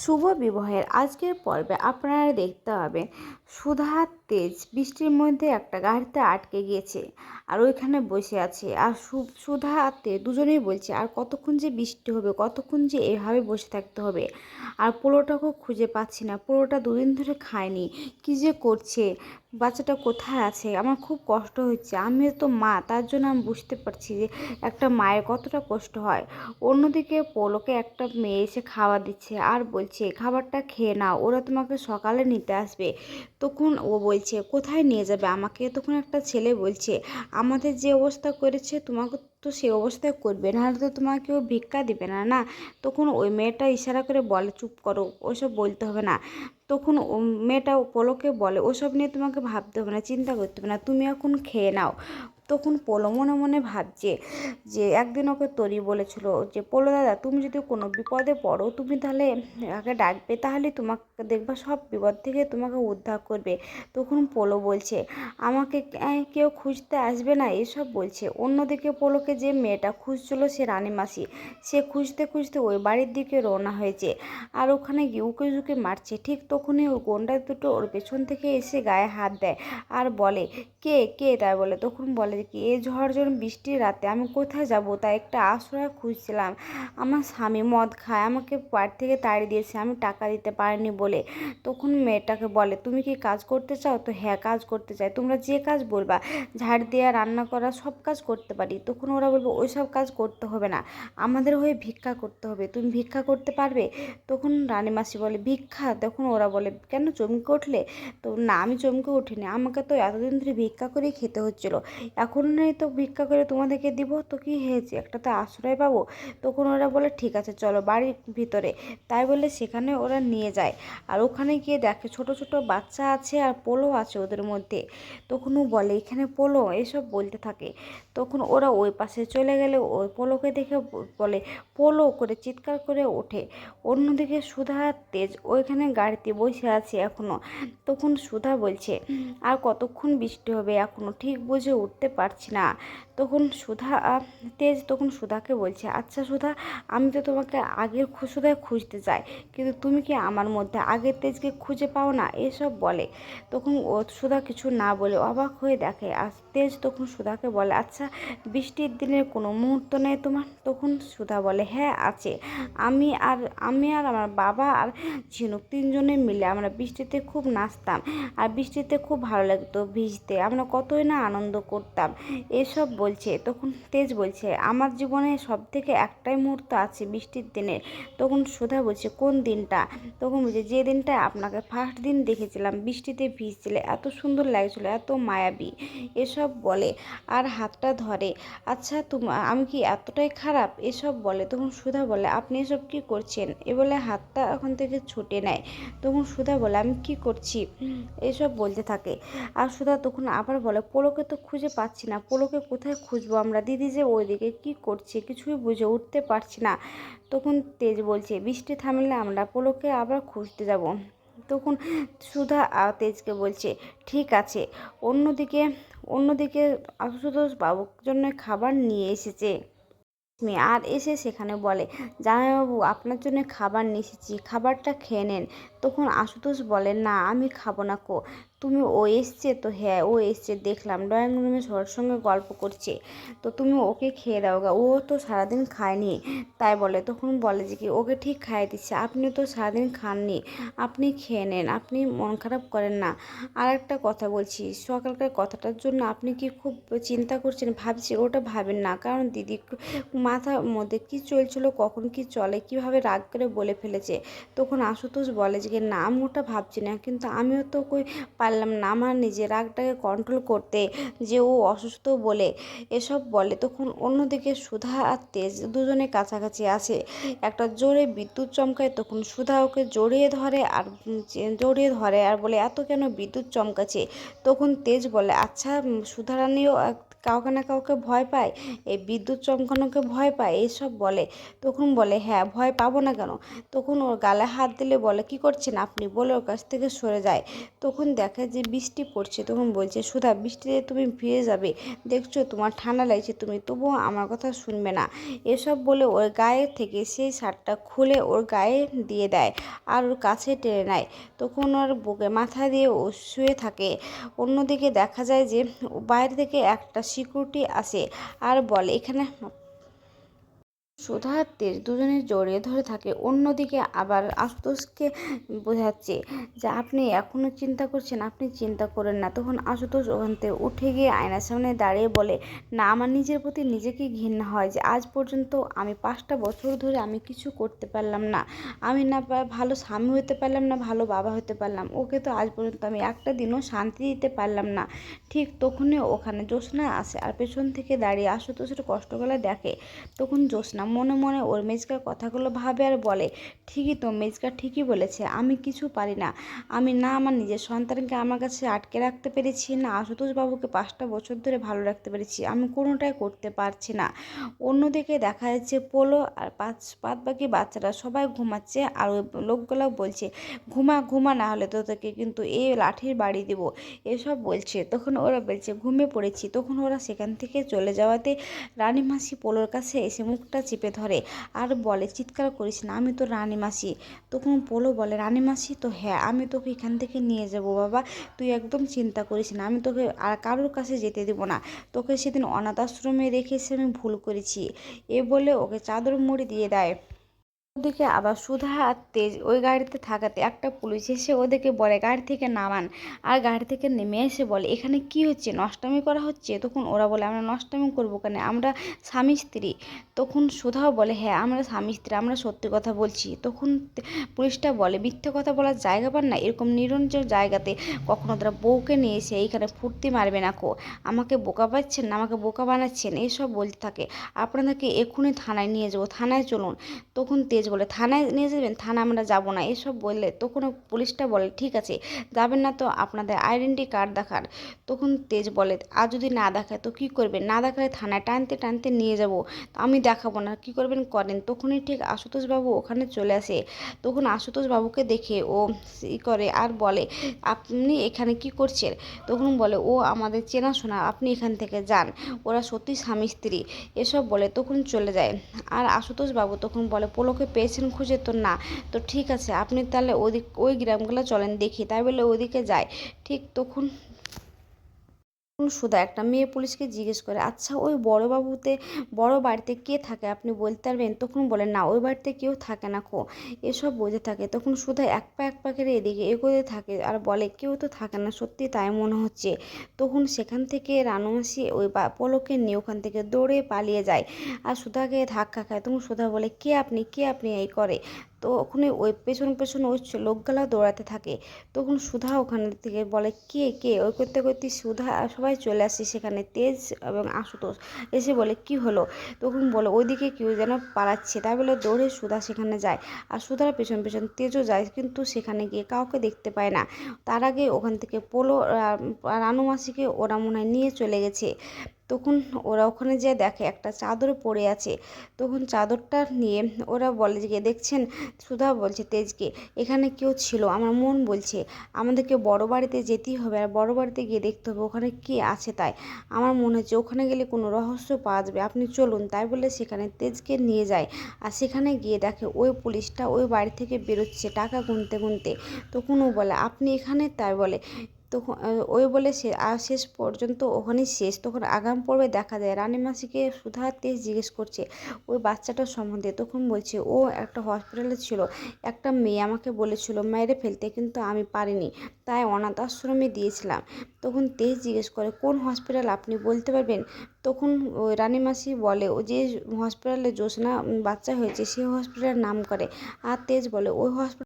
শুভ বিবাহের আজকের পর্বে আপনারা দেখতে পাবেন সুধার তেজ বৃষ্টির মধ্যে একটা গাড়িতে আটকে গিয়েছে আর ওইখানে বসে আছে। আর সুধা আর দুজনেই বলছে, আর কতক্ষণ যে বৃষ্টি হবে, কতক্ষণ যে এভাবে বসে থাকতে হবে? আর পোলোটাকেও খুঁজে পাচ্ছি না, পোলোটা দুদিন ধরে খায়নি, কী যে করছে? বাচ্চাটা কোথায় আছে? আমার খুব কষ্ট হচ্ছে। আমি তো মা, তার জন্য আমি বুঝতে পারছি যে একটা মায়ের কতটা কষ্ট হয়। অন্যদিকে পোলোকে একটা মেয়ে এসে খাবার দিচ্ছে আর বলছে, খাবারটা খেয়ে নাও, ওরা তোমাকে সকালে নিতে আসবে। তখন ও বলছে, কোথায় নিয়ে যাবে আমাকে? তখন একটা ছেলে বলছে, আমাদের যে অবস্থা করেছে তোমাকে তো সে অবস্থায় করবে, নাহলে তো তোমাকে ও ভিক্ষা দিবে না না? তখন ওই মেয়েটা ইশারা করে বলে, চুপ করো, ওসব বলতে হবে না। তখন ও মেয়েটা পলকে বলে, ওসব নিয়ে তোমাকে ভাবতে হবে না, চিন্তা করতে হবে না, তুমি এখন খেয়ে নাও। তখন পোলো মনে মনে ভাবছে যে একদিন ওকে তরি বলেছিল যে, পোলো দাদা, তুমি যদি কোনো বিপদে পড়ো, তুমি তাহলে আগে ডাকবে, তাহলে তোমাকে দেখবা সব বিপদ থেকে তোমাকে উদ্ধার করবে। তখন পোলো বলছে, আমাকে কেউ খুঁজতে আসবে না? এসব বলছে। অন্যদিকে পোলোকে যে মেয়েটা খুঁজছিল সে রানীমাসি। সে খুঁজতে খুঁজতে ওই বাড়ির দিকে রওনা হয়েছে আর ওখানে গিয়ে উকে ঝুঁকে মারছে। ঠিক তখনই ওই গন্ডা দুটো ওর পেছন থেকে এসে গায়ে হাত দেয় আর বলে, কে কে? তাই বলে। তখন বলে কি, এই ঝড় বৃষ্টির রাতে আমি কোথায় যাব? তাই একটা আশ্রয় খুঁজছিলাম। আমার স্বামী মদ খায়, আমাকে বাড়ি থেকে তাড়িয়ে দিয়েছে, আমি টাকা দিতে পারিনি বলে। তখন মেয়েটাকে বলে, তুমি কি কাজ করতে চাও? তো হ্যাঁ কাজ করতে চাই। তোমরা যে কাজ বলবা, ঝাড় দেওয়া রান্না করা, সব কাজ করতে পারি। তখন ওরা বলব, ওই সব কাজ করতে হবে না, আমাদের হয়ে ভিক্ষা করতে হবে। তুমি ভিক্ষা করতে পারবে? তখন রানীমাসি বলে, ভিক্ষা? তখন ওরা বলে, কেন চমকে উঠলে? তো, না, আমি চমকে উঠিনি। আমাকে তো এতদিন ধরে ভিক্ষা করেই খেতে হচ্ছিল। এখন নেই তো ভিক্ষা করে তোমাদেরকে দিব, তো কি হয়েছে? একটা তো আশ্রয় পাবো? তখন ওরা বলে, ঠিক আছে, চলো বাড়ির ভিতরে। তাই বলে সেখানে ওরা নিয়ে যায়। আর ওখানে গিয়ে দেখে ছোট ছোট বাচ্চা আছে আর পোলো আছে ওদের মধ্যে। তখন ও বলে, এখানে পোলো? এসব বলতে থাকে। তখন ওরা ওই পাশে চলে গেলে ওই পোলোকে দেখে বলে, পোলো! করে চিৎকার করে ওঠে। অন্যদিকে সুধা তেজ ওইখানে গাড়িতে বসে আছে এখনও। তখন সুধা বলছে, আর কতক্ষণ বৃষ্টি হবে? এখনও ঠিক বুঝে উঠতে পারছি না। তখন সুধা, তেজ তখন সুধাকে বলছে আচ্ছা সুধা, আমি তো তোমাকে আগের সুধায় খুঁজতে চাই, কিন্তু তুমি কি আমার মধ্যে আগের তেজকে খুঁজে পাও না? এসব বলে। তখন ও সুধা কিছু না বলে অবাক হয়ে দেখে, আর তেজ তখন সুধাকে বলে আচ্ছা বৃষ্টির দিনের কোনো মুহূর্ত নেই তোমার? তখন সুধা বলে হ্যাঁ আছে। আমি আর আমি আর আমার বাবা আর ঝিনুক তিনজনে মিলে আমরা বৃষ্টিতে খুব নাচতাম, আর বৃষ্টিতে খুব ভালো লাগতো ভিজতে। আমরা কতই না আনন্দ করতাম। এসব বলছে, তখন তেজ বলছে, আমার জীবনে সব থেকে একটাই মুহূর্ত আছে বৃষ্টির দিনে তখন সুধা বলছে, কোন দিনটা? তখন বলছে, যে দিনটা আপনাকে ফার্স্ট দিন দেখেছিলাম, বৃষ্টিতে ভিজছিলে, এত সুন্দর লাগছিল, এত মায়াবী। এসব বলে, আর হাতটা ধরে। আচ্ছা তুমি, আমি কি এতটাই খারাপ? এসব বলে, তখন সুধা বলে, আপনি এসব কি করছেন? এ বলে, হাতটা এখন থেকে ছুটে নেয় তখন সুধা বলে, আমি কি করছি? এসব বলতে থাকে। আর সুধা তখন আবার বলে, পোলোকে তো খুঁজে পাচ্ছি না। পোলোকে কোথায় খুঁজবো আমরা? দিদি যে ওইদিকে কি করছে কিছুই বুঝে উঠতে পারছি না। তখন তেজ বলছে, বৃষ্টি থামলে আমরা পোলোকে আবার খুঁজতে যাব। তখন সুধা তেজকে বলছে, ঠিক আছে, অন্যদিকে অন্যদিকে আশুতোষ বাবুর জন্য খাবার নিয়ে এসেছে। আর এসে সেখানে বলে, জামাইবাবু, আপনার জন্য খাবার নিয়ে এসেছি, খাবারটা খেয়ে নেন। তখন আশুতোষ বলে, না, আমি খাব না কো। তুমি ও এসছে তো হ্যাঁ ও এসছে, দেখলাম। ড্রয়িং রুমে সবার সঙ্গে গল্প করছে। তো তুমি ওকে খেয়ে দাও গা। ও তো সারাদিন খায়নি। তাই বলে, তখন বলে যে কি, ওকে ঠিক খাইয়ে দিচ্ছে। আপনি তো সারাদিন খাননি। আপনি খেয়ে নেন। আপনি মন খারাপ করেন না। আর একটা কথা বলছি, সকালকার কথাটার জন্য আপনি কি খুব চিন্তা করছেন? ভাবছি ওটা ভাবেন না। কারণ দিদি মাথার মধ্যে কি চলছিল, কখন কি চলে, কীভাবে রাগ করে বলে ফেলেছে। তখন আশুতোষ বলে যে না, আমি ওটা ভাবছি না। কিন্তু আমিও তো কই পারলাম না। আমার নিজের রাগটাকে কন্ট্রোল করতে যে ও অসুস্থ বলে এসব বলে তখন অন্যদিকে সুধা আর তেজ দুজনে কাছাকাছি আসে। একটা জোরে বিদ্যুৎ চমকায় তখন সুধা ওকে জড়িয়ে ধরে আর জড়িয়ে ধরে আর বলে, এত কেন বিদ্যুৎ চমকাচ্ছে? তখন তেজ বলে আচ্ছা সুধারানীও কাউকে না কাউকে ভয় পায়, এই বিদ্যুৎ চমকানোকে ভয় পায়, এইসব বলে। তখন বলে হ্যাঁ ভয় পাবো না কেন? তখন ওর গালে হাত দিলে বলে, কি করছেন আপনি? বলে ওর কাছ থেকে সরে যায়। তখন দেখে যে বৃষ্টি পড়ছে, তখন বলছে, সুধা, বৃষ্টিতে তুমি ভিজে যাবে। দেখছ, তোমার ঠান্ডা লাগছে, তুমি তবুও আমার কথা শুনবে না। এসব বলে ওর গায়ে থেকে সেই শার্টটা খুলে ওর গায়ে দিয়ে দেয় আর ওর কাছে টেনে নেয়। তখন ওর বুকে মাথা দিয়ে ও শুয়ে থাকে। অন্যদিকে দেখা যায় যে বাইরে থেকে একটা সিকিউরিটি আসে আর বলে এখানে তেজ দুজনে জড়িয়ে ধরে থাকে। অন্যদিকে আবার আশুতোষকে বোঝাচ্ছে যে, আপনি এখনও চিন্তা করছেন, আপনি চিন্তা করেন না। তখন আশুতোষ ওখান থেকে উঠে গিয়ে আয়নার সামনে দাঁড়িয়ে বলে, না, আমার নিজের প্রতি নিজেকে ঘৃণা হয় যে, আজ পর্যন্ত আমি পাঁচটা বছর ধরে আমি কিছু করতে পারলাম না। আমি না ভালো স্বামী হতে পারলাম না, ভালো বাবা হতে পারলাম। ওকে তো আজ পর্যন্ত আমি একটা দিনও শান্তি দিতে পারলাম না। ঠিক তখনই ওখানে জ্যোৎস্না আসে আর পেছন থেকে দাঁড়িয়ে আশুতোষের কষ্ট দেখে। তখন জ্যোৎস্না মনে মনে ওর মেজকার কথাগুলো ভাবে আর বলে, ঠিকই তো মেজকা ঠিকই বলেছে, আমি কিছু পারি না। আমি না আমার নিজের সন্তানকে আমার কাছে আটকে রাখতে পেরেছি না আশুতোষ বাবুকে পাঁচটা বছর ধরে ভালো রাখতে পেরেছি, আমি কোনোটাই করতে পারছি না। অন্যদিকে দেখা যাচ্ছে পোলো আর পাঁচ পাঁচ বাকি বাচ্চারা সবাই ঘুমাচ্ছে আর ওই লোকগুলো বলছে, ঘুমা ঘুমা, না হলে তোদেরকে কিন্তু এই লাঠির বাড়ি দেব। এসব বলছে, তখন ওরা বলছে, ঘুমিয়ে পড়েছি। তখন ওরা সেখান থেকে চলে যাওয়াতে রানী মাসি পোলোর কাছে এসে মুখটা চেপে ধরে। আর বলে, চিৎকার করিস না, আমি তো রানী মাসি। তখন পোলো বলে, রানী মাসি তো হ্যাঁ আমি তোকে এখান থেকে নিয়ে যাব বাবা। তুই একদম চিন্তা করিস না, আমি তোকে আর কারোর কাছে যেতে দেব না। তোকে সেদিন অনাথ আশ্রমে রেখে এসে আমি ভুল করেছি। এ বলে ওকে চাদর মুড়ি দিয়ে দেয়। ওদিকে আবার সুধা আর তেজ ওই গাড়িতে থাকাতে একটা পুলিশ এসে ওদেরকে বলে, গাড়ি থেকে নামান। আর গাড়ি থেকে নেমে এসে বলে, এখানে কি হচ্ছে? নষ্টামি করা হচ্ছে? তখন ওরা বলে, আমরা নষ্টামি করব কেন? আমরা স্বামী স্ত্রী। তখন সুধাও বলে হ্যাঁ আমরা স্বামী স্ত্রী, আমরা সত্যি কথা বলছি। তখন পুলিশটা বলে, মিথ্যে কথা বলার জায়গা পান না। এরকম নিরঞ্জন জায়গাতে কখনো তারা বউকে নিয়ে এসে এইখানে ফুর্তি মারবে না কো। আমাকে বোকা পাচ্ছেন না আমাকে বোকা বানাচ্ছেন। এইসব বলতে থাকে। আপনাদেরকে এক্ষুনি থানায় নিয়ে যাব। থানায় চলুন। তখন তেজ পুলিশ বলে, থানায় নিয়ে যাবেন থানা আমরা যাব না। এসব বললে তখন পুলিশটা বলে, ঠিক আছে, যাবেন না তো আপনাদের আইডেন্টি কার্ড দেখার। তখন তেজ বলে, আর যদি না দেখায় তো কী করবেন? না দেখালে থানায় টানতে টানতে নিয়ে যাব। আমি দেখাবো না, কী করবেন করেন? তখনই ঠিক আশুতোষবাবু ওখানে চলে আসে। তখন আশুতোষবাবুকে দেখে ও ই করে আর বলে, আপনি এখানে কি করছেন? তখন বলে, ও আমাদের চেনাশোনা, আপনি এখান থেকে যান, ওরা সত্যি স্বামী স্ত্রী। এসব বলে তখন চলে যায়। আর আশুতোষবাবু তখন বলে, পোলোকে পেয়েছেন খুঁজে তো না। তো ঠিক আছে, আপনি তাহলে ওদিক, ওই গ্রামগুলো চলেন দেখি তাই বলে ওদিকে যায় ঠিক তখন সুধা একটা মেয়ে পুলিশকে জিজ্ঞেস করে আচ্ছা ওই বড় বাবুতে বড় বাড়িতে কে থাকে? আপনি বলতে পারবেন, তখন বলে, না, ওই বাড়িতে কেউ থাকে না খো এসব বোঝে থাকে। তখন সুধা এক পা এক পা করে এদিকে এগোতে থাকে আর বলে, কেউ তো থাকে না, সত্যি তাই মনে হচ্ছে। তখন সেখান থেকে রানুমাসি ওই পলকে নিয়ে ওখান থেকে দৌড়ে পালিয়ে যায় আর সুধাকে ধাক্কা খায়। তখন সুধা বলে, কে আপনি? কে আপনি এই করে? তো ওখানে ওই পেছন পেছন ওই লোকগুলা দৌড়াতে থাকে। তখন সুধা ওখান থেকে বলে, কে কে? ওই করতে করতে সুধা সবাই চলে আসে সেখানে, তেজ এবং আশুতোষ। এসে বলে, কি হলো? তখন বলে, ওইদিকে কেউ যেন পালাচ্ছে। তাই বলে দৌড়ে সুধা সেখানে যায়। আর সুধার পেছন পেছন তেজও যায়, কিন্তু সেখানে গিয়ে কাউকে দেখতে পায় না। তার আগে ওখান থেকে পোলো রানু মাসিকে ওরা মনে হয় নিয়ে চলে গেছে। তখন ওরা ওখানে যেয়ে দেখে একটা চাদর পড়ে আছে, তখন চাদরটা নিয়ে ওরা বলে যে, দেখছেন সুধা বলছে তেজকে, এখানে কেউ ছিল, আমার মন বলছে, আমাদেরকে বড় বাড়িতে যেতেই হবে আর বড় বাড়িতে গিয়ে দেখতে হবে ওখানে কে আছে তাই। আমার মনে হচ্ছে ওখানে গেলে কোনো রহস্য পাওয়া যাবে, আপনি চলুন। তাই বলে সেখানে তেজকে নিয়ে যায় আর সেখানে গিয়ে দেখে ওই পুলিশটা ওই বাড়ি থেকে বেরোচ্ছে টাকা গুনতে গুনতে। তখন ও বলে, আপনি এখানে? তাই বলে তখন ওই বলে সে, আর শেষ পর্যন্ত ওখানেই শেষ। তখন আগাম পর্বে দেখা যায় রানী মাসিকে সুধা তেজ জিজ্ঞেস করছে, ওই বাচ্চাটার সম্বন্ধে? তখন বলছে, ও একটা হসপিটালে ছিল, একটা মেয়ে আমাকে বলেছিল মেরে ফেলতে, কিন্তু আমি পারিনি, তাই অনাথ আশ্রমে দিয়েছিলাম। তখন তেজ জিজ্ঞেস করে, কোন হসপিটাল আপনি বলতে পারবেন? তখন ওই রানী মাসি বলে, ও যে হসপিটালে জ্যোৎস্না বাচ্চা হয়েছে সেই হসপিটালের নাম করে। আর তেজ বলে, ওই হসপিটাল